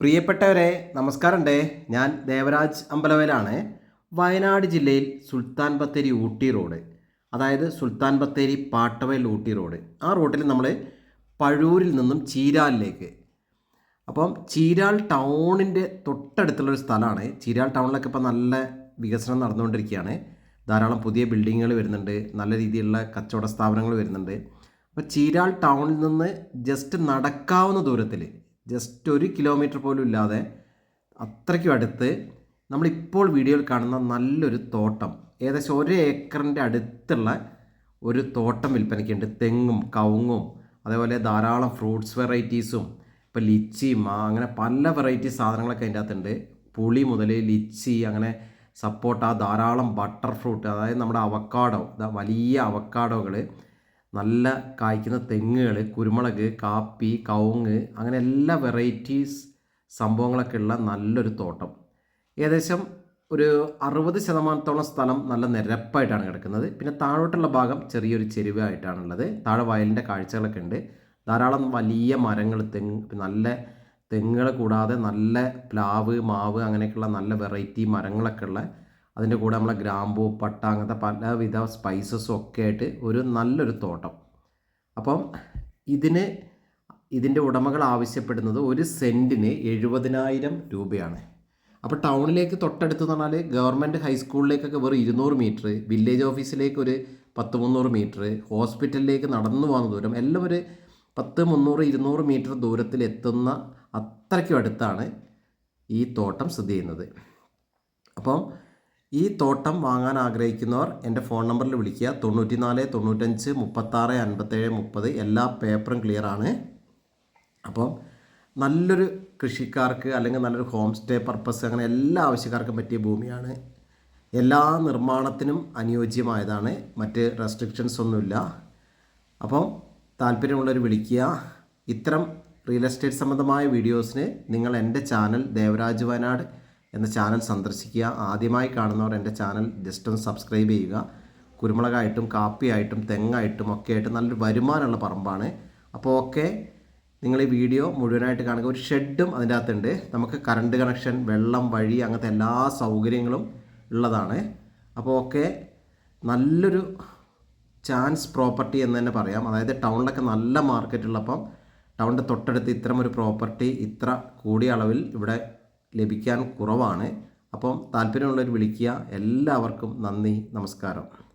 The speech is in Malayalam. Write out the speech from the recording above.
പ്രിയപ്പെട്ടവരെ നമസ്കാരമുണ്ടേ. ഞാൻ ദേവരാജ് അമ്പലവേലാണ് വയനാട് ജില്ലയിൽ സുൽത്താൻ ബത്തേരി ഊട്ടി റോഡ്. അതായത് സുൽത്താൻ ബത്തേരി പാട്ടവയൽ ഊട്ടി റോഡ്. ആ റോഡിൽ നമ്മൾ പഴൂരിൽ നിന്നും ചീരാലിലേക്ക്. അപ്പം ചീരാൽ ടൗണിന്റെ തൊട്ടടുത്തുള്ളൊരു സ്ഥലമാണ്. ചീരാൽ ടൗണിലൊക്കെ ഇപ്പോൾ നല്ല വികസനം നടന്നുകൊണ്ടിരിക്കുകയാണ്. ധാരാളം പുതിയ ബിൽഡിങ്ങുകൾ വരുന്നുണ്ട്. നല്ല രീതിയിലുള്ള കച്ചവട സ്ഥാപനങ്ങൾ വരുന്നുണ്ട്. അപ്പോൾ ചീരാൾ ടൗണിൽ നിന്ന് ജസ്റ്റ് നടക്കാവുന്ന ദൂരത്തിൽ ജസ്റ്റ് ഒരു കിലോമീറ്റർ പോലും ഇല്ലാതെ അത്രയ്ക്കും അടുത്ത് നമ്മളിപ്പോൾ വീഡിയോയിൽ കാണുന്ന നല്ലൊരു തോട്ടം. ഏകദേശം ഒരു ഏക്കറിന്റെ അടുത്തുള്ള ഒരു തോട്ടം വിൽപ്പനയ്ക്കുണ്ട്. തെങ്ങും കവുങ്ങും അതേപോലെ ധാരാളം ഫ്രൂട്ട്സ് വെറൈറ്റീസും ഇപ്പോൾ ലിച്ചി മാ അങ്ങനെ പല വെറൈറ്റി സാധനങ്ങളൊക്കെ അതിന്റെ അകത്തുണ്ട്. പുളി മുതൽ ലിച്ചി അങ്ങനെ സപ്പോട്ട ധാരാളം ബട്ടർ ഫ്രൂട്ട് അതായത് നമ്മുടെ അവക്കാഡോ വലിയ അവക്കാഡോകൾ നല്ല കായ്ക്കുന്ന തെങ്ങുകൾ കുരുമുളക് കാപ്പി കവുങ്ങ് അങ്ങനെ എല്ലാ വെറൈറ്റീസ് സംഭവങ്ങളൊക്കെ ഉള്ള നല്ലൊരു തോട്ടം. ഏകദേശം ഒരു അറുപത് ശതമാനത്തോളം സ്ഥലം നല്ല നിരപ്പായിട്ടാണ് കിടക്കുന്നത്. പിന്നെ താഴോട്ടുള്ള ഭാഗം ചെറിയൊരു ചെരുവായിട്ടാണുള്ളത്. താഴെ വയലിന്റെ കാഴ്ചകളൊക്കെ ഉണ്ട്. ധാരാളം വലിയ മരങ്ങൾ തെങ്ങ് നല്ല തെങ്ങുകൾ കൂടാതെ നല്ല പ്ലാവ് മാവ് അങ്ങനെയൊക്കെയുള്ള നല്ല വെറൈറ്റി മരങ്ങളൊക്കെ ഉള്ള അതിന്റെ കൂടെ നമ്മളെ ഗ്രാമ്പൂ പട്ട അങ്ങനത്തെ പലവിധ സ്പൈസസും ഒക്കെ ആയിട്ട് ഒരു നല്ലൊരു തോട്ടം. അപ്പം ഇതിന് ഇതിന്റെ ഉടമകൾ ആവശ്യപ്പെടുന്നത് ഒരു സെന്റിന് എഴുപതിനായിരം രൂപയാണ്. അപ്പോൾ ടൗണിലേക്ക് തൊട്ടടുത്ത് എന്ന് പറഞ്ഞാൽ ഗവൺമെന്റ് ഹൈസ്കൂളിലേക്കൊക്കെ വെറും ഇരുന്നൂറ് മീറ്റർ വില്ലേജ് ഓഫീസിലേക്ക് ഒരു പത്ത് മുന്നൂറ് മീറ്റർ ഹോസ്പിറ്റലിലേക്ക് നടന്നു പോകുന്ന ദൂരം എല്ലാം ഒരു പത്ത് മുന്നൂറ് ഇരുന്നൂറ് മീറ്റർ ദൂരത്തിൽ എത്തുന്ന അത്രയ്ക്കും അടുത്താണ് ഈ തോട്ടം സ്ഥിതി ചെയ്യുന്നത്. അപ്പം ഈ തോട്ടം വാങ്ങാൻ ആഗ്രഹിക്കുന്നവർ എന്റെ ഫോൺ നമ്പറിൽ വിളിക്കുക. തൊണ്ണൂറ്റി നാല് തൊണ്ണൂറ്റഞ്ച് മുപ്പത്താറ് അൻപത്തേഴ് മുപ്പത്. എല്ലാ പേപ്പറും ക്ലിയർ ആണ്. അപ്പം നല്ലൊരു കൃഷിക്കാർക്ക് അല്ലെങ്കിൽ നല്ലൊരു ഹോം സ്റ്റേ പർപ്പസ് അങ്ങനെ എല്ലാ ആവശ്യക്കാർക്കും പറ്റിയ ഭൂമിയാണ്. എല്ലാ നിർമ്മാണത്തിനും അനുയോജ്യമായതാണ്. മറ്റ് റെസ്ട്രിക്ഷൻസ് ഒന്നുമില്ല. അപ്പം താല്പര്യമുള്ളവർ വിളിക്കുക. ഇത്തരം റിയൽ എസ്റ്റേറ്റ് സംബന്ധമായ വീഡിയോസിന് നിങ്ങൾ എന്റെ ചാനൽ ദേവരാജ് വയനാട് എന്ന ചാനൽ സന്ദർശിക്കുക. ആദ്യമായി കാണുന്നവർ എന്റെ ചാനൽ ജസ്റ്റ് ഒന്ന് സബ്സ്ക്രൈബ് ചെയ്യുക. കുരുമുളകായിട്ടും കാപ്പിയായിട്ടും തെങ്ങായിട്ടും ഒക്കെ ആയിട്ട് നല്ലൊരു വരുമാനമുള്ള പറമ്പാണ്. അപ്പോൾ ഒക്കെ നിങ്ങൾ ഈ വീഡിയോ മുഴുവനായിട്ട് കാണുക. ഒരു ഷെഡും അതിന്റെ അകത്തുണ്ട് നമുക്ക് കറണ്ട് കണക്ഷൻ വെള്ളം വഴി അങ്ങനത്തെ എല്ലാ സൗകര്യങ്ങളും ഉള്ളതാണ്. അപ്പോൾ ഒക്കെ നല്ലൊരു ചാൻസ് പ്രോപ്പർട്ടി എന്ന് തന്നെ പറയാം. അതായത് ടൗണിലൊക്കെ നല്ല മാർക്കറ്റ് ഉള്ളപ്പം ടൗണിന്റെ തൊട്ടടുത്ത് ഇത്തരം ഒരു പ്രോപ്പർട്ടി ഇത്ര കൂടിയ അളവിൽ ഇവിടെ ലഭിക്കാൻ കുറവാണ്. അപ്പം താല്പര്യമുള്ളവർ വിളിക്കുക. എല്ലാവർക്കും നന്ദി നമസ്കാരം.